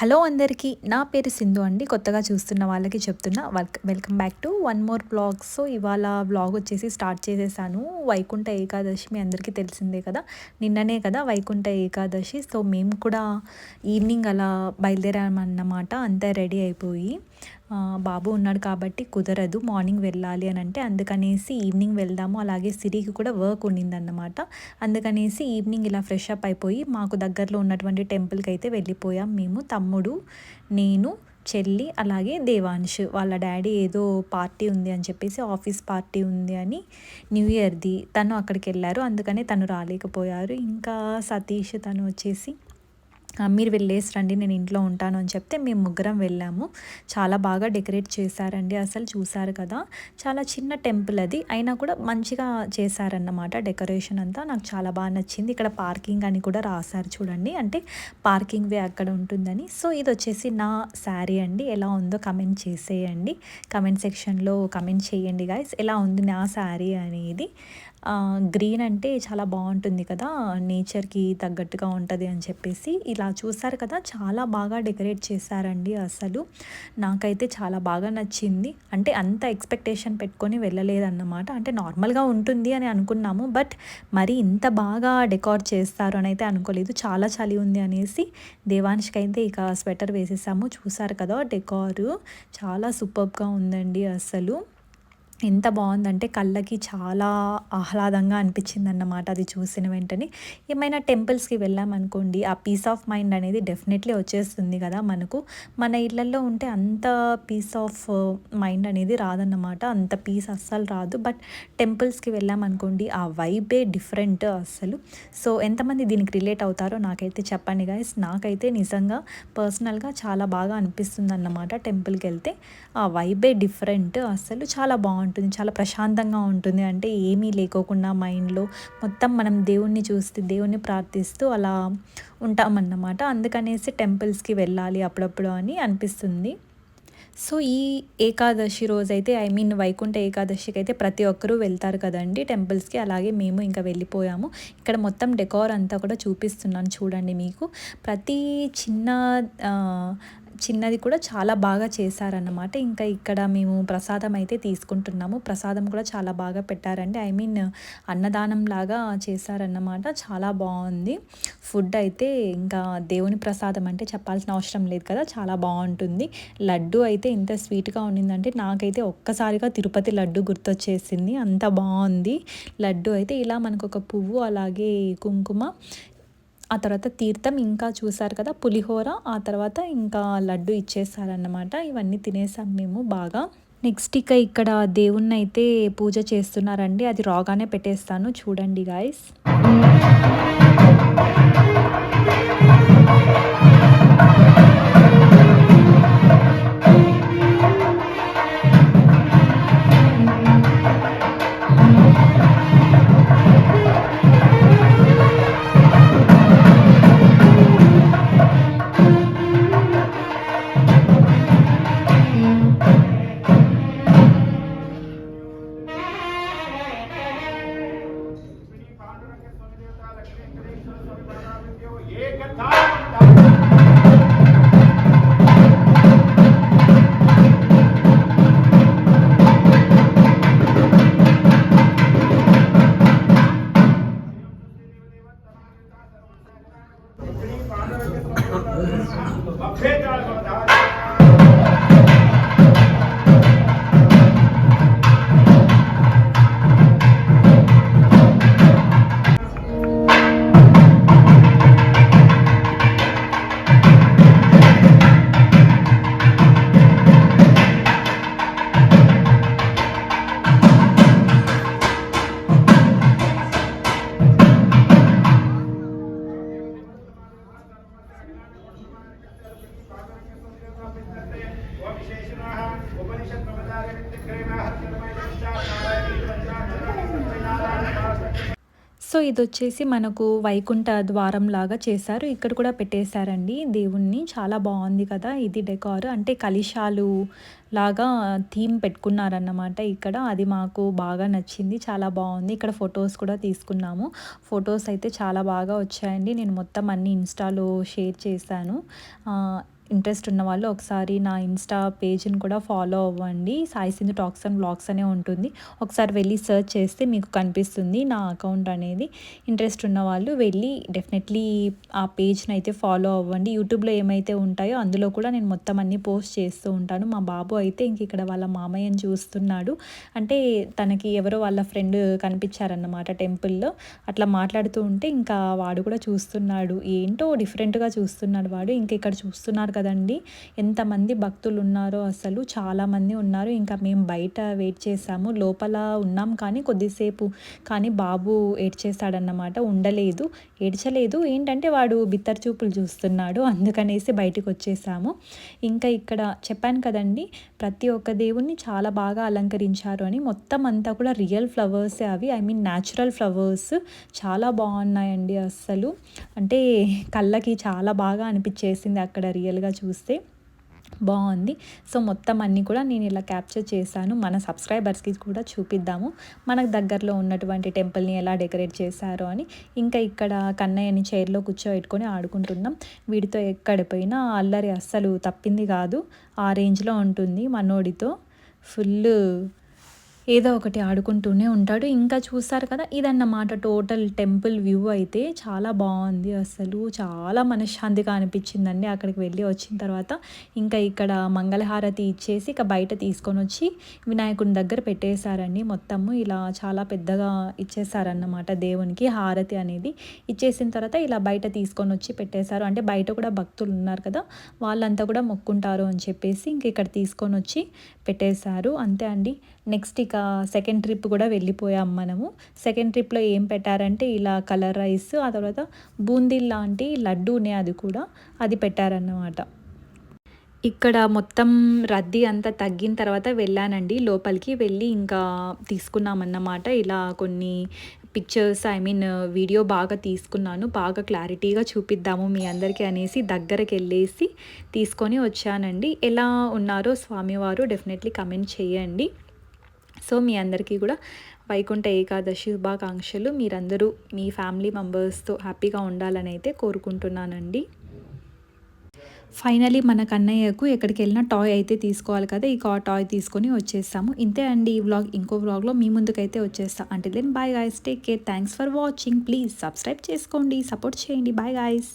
Hello అందరికీ నా పేరు సింధు అండి. కొత్తగా చూస్తున్న వాళ్ళకి చెప్తున్నా welcome back to one more blog. So ఇవాళ బ్లాగ్ వచ్చేసి స్టార్ట్ చేసేసాను. వైకుంఠ ఏకాదశి మీ అందరికీ తెలిసిందే కదా? నిన్ననే కదా వైకుంఠ ఏకాదశి. సో మేము కూడా ఈవినింగ్ అలా బయలుదేరామన్నమాట. అంతా రెడీ అయిపోయి. బాబు ఉన్నాడు కాబట్టి కుదరదు మార్నింగ్ వెళ్ళాలి అని అంటే అందుకనేసి ఈవినింగ్ వెళ్దాము. అలాగే సిరికి కూడా వర్క్ ఉండిందన్నమాట. అందుకనేసి ఈవినింగ్ ఇలా ఫ్రెష్ అప్ అయిపోయి మాకు దగ్గరలో ఉన్నటువంటి టెంపుల్కి అయితే వెళ్ళిపోయాం మేము. తమ్ముడు నేను చెల్లి అలాగే దేవాంశ్ వాళ్ళ డాడీ ఏదో పార్టీ ఉంది అని చెప్పేసి ఆఫీస్ పార్టీ ఉంది అని న్యూ ఇయర్ది తను అక్కడికి వెళ్ళారు. అందుకనే తను రాలేకపోయారు. ఇంకా సతీష్ తను వచ్చేసి మీరు వెళ్ళేసి రండి నేను ఇంట్లో ఉంటాను అని చెప్తే మేము ముగ్గురం వెళ్ళాము. చాలా బాగా డెకరేట్ చేశారండి అసలు చూసారు కదా. చాలా చిన్న టెంపుల్ అది. అయినా కూడా మంచిగా చేశారన్నమాట డెకరేషన్ అంతా. నాకు చాలా బాగా నచ్చింది. ఇక్కడ పార్కింగ్ అని కూడా రాశారు చూడండి. అంటే పార్కింగ్ వే అక్కడ ఉంటుందని. సో ఇది వచ్చేసి నా శారీ అండి. ఎలా ఉందో కమెంట్ చేసేయండి. కమెంట్ సెక్షన్లో కమెంట్ చేయండి గాయస్ ఎలా ఉంది నా శారీ అనేది. గ్రీన్ అంటే చాలా బాగుంటుంది కదా నేచర్కి తగ్గట్టుగా ఉంటుంది అని చెప్పేసి ఇలా చూసారు కదా చాలా బాగా డెకరేట్ చేశారండి అసలు. నాకైతే చాలా బాగా నచ్చింది. అంటే అంత ఎక్స్పెక్టేషన్ పెట్టుకొని వెళ్ళలేదన్నమాట. అంటే నార్మల్గా ఉంటుంది అని అనుకున్నాము బట్ మరి ఇంత బాగా డెకార్ చేస్తారు అని అయితే అనుకోలేదు. చాలా చలి ఉంది అనేసి దేవాన్ష్కి అయితే ఇక స్వెటర్ వేసేసాము. చూసారు కదా డెకారు. చాలా సూపర్గా ఉందండి అసలు. ఎంత బాగుందంటే కళ్ళకి చాలా ఆహ్లాదంగా అనిపించింది అన్నమాట అది చూసిన వెంటనే. ఏమైనా టెంపుల్స్కి వెళ్ళామనుకోండి ఆ పీస్ ఆఫ్ మైండ్ అనేది డెఫినెట్లీ వచ్చేస్తుంది కదా మనకు. మన ఇళ్ళల్లో ఉంటే అంత పీస్ ఆఫ్ మైండ్ అనేది రాదన్నమాట. అంత పీస్ అస్సలు రాదు. బట్ టెంపుల్స్కి వెళ్ళామనుకోండి ఆ వైబే డిఫరెంట్ అస్సలు. సో ఎంతమంది దీనికి రిలేట్ అవుతారో నాకైతే చెప్పండి గాయస్ నాకైతే నిజంగా పర్సనల్గా చాలా బాగా అనిపిస్తుంది అన్నమాట టెంపుల్కి వెళ్తే. ఆ వైబే డిఫరెంట్ అస్సలు. చాలా బాగుంటుంది. ఉంటుంది. చాలా ప్రశాంతంగా ఉంటుంది. అంటే ఏమీ లేకోకుండా మైండ్లో మొత్తం మనం దేవుణ్ణి చూస్తే దేవుణ్ణి ప్రార్థిస్తూ అలా ఉంటామన్నమాట. అందుకనేసి టెంపుల్స్కి వెళ్ళాలి అప్పుడప్పుడు అని అనిపిస్తుంది. సో ఈ ఏకాదశి రోజైతే ఐ మీన్ వైకుంఠ ఏకాదశికి అయితే ప్రతి ఒక్కరూ వెళ్తారు కదండి టెంపుల్స్కి. అలాగే మేము ఇంకా వెళ్ళిపోయాము. ఇక్కడ మొత్తం డెకార్ అంతా కూడా చూపిస్తున్నాను చూడండి మీకు. ప్రతి చిన్న చిన్నది కూడా చాలా బాగా చేశారన్నమాట. ఇంకా ఇక్కడ మేము ప్రసాదం అయితే తీసుకుంటున్నాము. ప్రసాదం కూడా చాలా బాగా పెట్టారండి. ఐ మీన్ అన్నదానం లాగా చేశారన్నమాట. చాలా బాగుంది. ఫుడ్ అయితే ఇంకా దేవుని ప్రసాదం అంటే చెప్పాల్సిన అవసరం లేదు కదా. చాలా బాగుంటుంది. లడ్డు అయితే ఇంత స్వీట్గా ఉండిందంటే నాకైతే ఒక్కసారిగా తిరుపతి లడ్డు గుర్తొచ్చేసింది. అంత బాగుంది. లడ్డు అయితే ఇలా మనకు ఒక పువ్వు అలాగే కుంకుమ ఆ తర్వాత తీర్థం ఇంకా చూసారు కదా పులిహోర ఆ తర్వాత ఇంకా లడ్డు ఇచ్చేసారన్నమాట ఇవన్నీ తినేసాం మేము బాగా. నెక్స్ట్ ఇక ఇక్కడ దేవుణ్ణి అయితే పూజ చేస్తున్నారండి. అది రాగానే పెట్టేస్తాను. చూడండి గాయస్ भव्य काल సో ఇది వచ్చేసి మనకు వైకుంఠ ద్వారం లాగా చేశారు. ఇక్కడ కూడా పెట్టేశారండి దేవుణ్ణి. చాలా బాగుంది కదా ఇది డెకార్. అంటే కలిశాలు లాగా థీమ్ పెట్టుకున్నారన్నమాట ఇక్కడ. అది మాకు బాగా నచ్చింది. చాలా బాగుంది. ఇక్కడ ఫొటోస్ కూడా తీసుకున్నాము. ఫొటోస్ అయితే చాలా బాగా వచ్చాయండి. నేను మొత్తం అన్ని ఇన్స్టాలో షేర్ చేశాను. ఇంట్రెస్ట్ ఉన్న వాళ్ళు ఒకసారి నా ఇన్స్టా పేజ్ని కూడా ఫాలో అవ్వండి. Sai Sindhu talks and blogs అనే ఉంటుంది. ఒకసారి వెళ్ళి సెర్చ్ చేస్తే మీకు కనిపిస్తుంది నా అకౌంట్ అనేది. ఇంట్రెస్ట్ ఉన్న వాళ్ళు వెళ్ళి డెఫినెట్లీ ఆ పేజ్ని అయితే ఫాలో అవ్వండి. యూట్యూబ్లో ఏమైతే ఉంటాయో అందులో కూడా నేను మొత్తం అన్నీ పోస్ట్ చేస్తూ ఉంటాను. మా బాబు అయితే ఇంక ఇక్కడ వాళ్ళ మామయ్యని చూస్తున్నాడు. అంటే తనకి ఎవరో వాళ్ళ ఫ్రెండ్ కనిపించారన్నమాట టెంపుల్లో. అట్లా మాట్లాడుతూ ఉంటే ఇంకా వాడు కూడా చూస్తున్నాడు. ఏంటో డిఫరెంట్గా చూస్తున్నాడు వాడు. ఇంక ఇక్కడ చూస్తున్నారు కదండి. ఎంతమంది భక్తులు ఉన్నారో అసలు చాలామంది ఉన్నారు. ఇంకా మేము బయట వెయిట్ చేసాము. లోపల ఉన్నాం కానీ కొద్దిసేపు కానీ బాబు ఏడ్చేస్తాడన్నమాట. ఉండలేదు. ఏడ్చలేదు. ఏంటంటే వాడు బిత్తర్ చూపులు చూస్తున్నాడు. అందుకనేసి బయటకు వచ్చేసాము. ఇంకా ఇక్కడ చెప్పాను కదండి ప్రతి ఒక్క దేవుణ్ణి చాలా బాగా అలంకరించారు అని. మొత్తం అంతా కూడా రియల్ ఫ్లవర్సే అవి. I mean natural flowers. చాలా బాగున్నాయండి అస్సలు. అంటే కళ్ళకి చాలా బాగా అనిపించేసింది అక్కడ రియల్గా చూస్తే బాగుంది. సో మొత్తం అన్నీ కూడా నేను ఇలా క్యాప్చర్ చేశాను. మన సబ్స్క్రైబర్స్కి కూడా చూపిద్దాము. మనకు దగ్గరలో ఉన్నటువంటి టెంపుల్ని ఎలా డెకరేట్ చేశారో అని. ఇంకా ఇక్కడ కన్నయ్యని చైర్లో కూర్చోబెట్టుకొని ఆడుకుంటున్నాం. వీడితో ఎక్కడ పోయినా అల్లరి అస్సలు తప్పింది కాదు. ఆ రేంజ్లో ఉంటుంది మనోడితో. ఫుల్ ఏదో ఒకటి ఆడుకుంటూనే ఉంటాడు. ఇంకా చూస్తారు కదా ఇదన్నమాట టోటల్ టెంపుల్ వ్యూ అయితే చాలా బాగుంది అసలు. చాలా మనశ్శాంతిగా అనిపించిందండి అక్కడికి వెళ్ళి వచ్చిన తర్వాత. ఇంకా ఇక్కడ మంగళహారతి ఇచ్చేసి ఇక బయట తీసుకొని వచ్చి వినాయకుని దగ్గర పెట్టేశారండి మొత్తము. ఇలా చాలా పెద్దగా ఇచ్చేసారన్నమాట దేవునికి హారతి అనేది. ఇచ్చేసిన తర్వాత ఇలా బయట తీసుకొని వచ్చి పెట్టేశారు. అంటే బయట కూడా భక్తులు ఉన్నారు కదా వాళ్ళంతా కూడా మొక్కుంటారు అని చెప్పేసి ఇంక ఇక్కడ తీసుకొని వచ్చి పెట్టేశారు. అంతే అండి. నెక్స్ట్ ఇంకా సెకండ్ ట్రిప్ కూడా వెళ్ళిపోయాం మనము. సెకండ్ ట్రిప్లో ఏం పెట్టారంటే ఇలా కలర్ రైస్ ఆ తర్వాత బూందీ లాంటి లడ్డూనే అది కూడా అది పెట్టారన్నమాట. ఇక్కడ మొత్తం రద్దీ అంతా తగ్గిన తర్వాత వెళ్ళానండి. లోపలికి వెళ్ళి ఇంకా తీసుకున్నామన్నమాట. ఇలా కొన్ని పిక్చర్స్ ఐ మీన్ వీడియో బాగా తీసుకున్నాను. బాగా క్లారిటీగా చూపిద్దాము మీ అందరికీ అనేసి దగ్గరకు వెళ్ళేసి తీసుకొని వచ్చానండి. ఎలా ఉన్నారో స్వామివారు డెఫినెట్లీ కమెంట్ చేయండి. సో మీ అందరికీ కూడా వైకుంఠ ఏకాదశి శుభాకాంక్షలు. మీరందరూ మీ ఫ్యామిలీ మెంబర్స్తో హ్యాపీగా ఉండాలని అయితే కోరుకుంటున్నానండి. ఫైనలీ మన కన్నయ్యకు ఎక్కడికి వెళ్ళినా టాయ్ అయితే తీసుకోవాలి కదా ఇక ఆ టాయ్ తీసుకొని వచ్చేస్తాము. ఇంతే అండి ఈ వ్లాగ్. ఇంకో వ్లాగ్లో మీ ముందుకైతే వచ్చేస్తా. అంటే then bye guys take care thanks for watching please subscribe చేసుకోండి. సపోర్ట్ చేయండి. Bye guys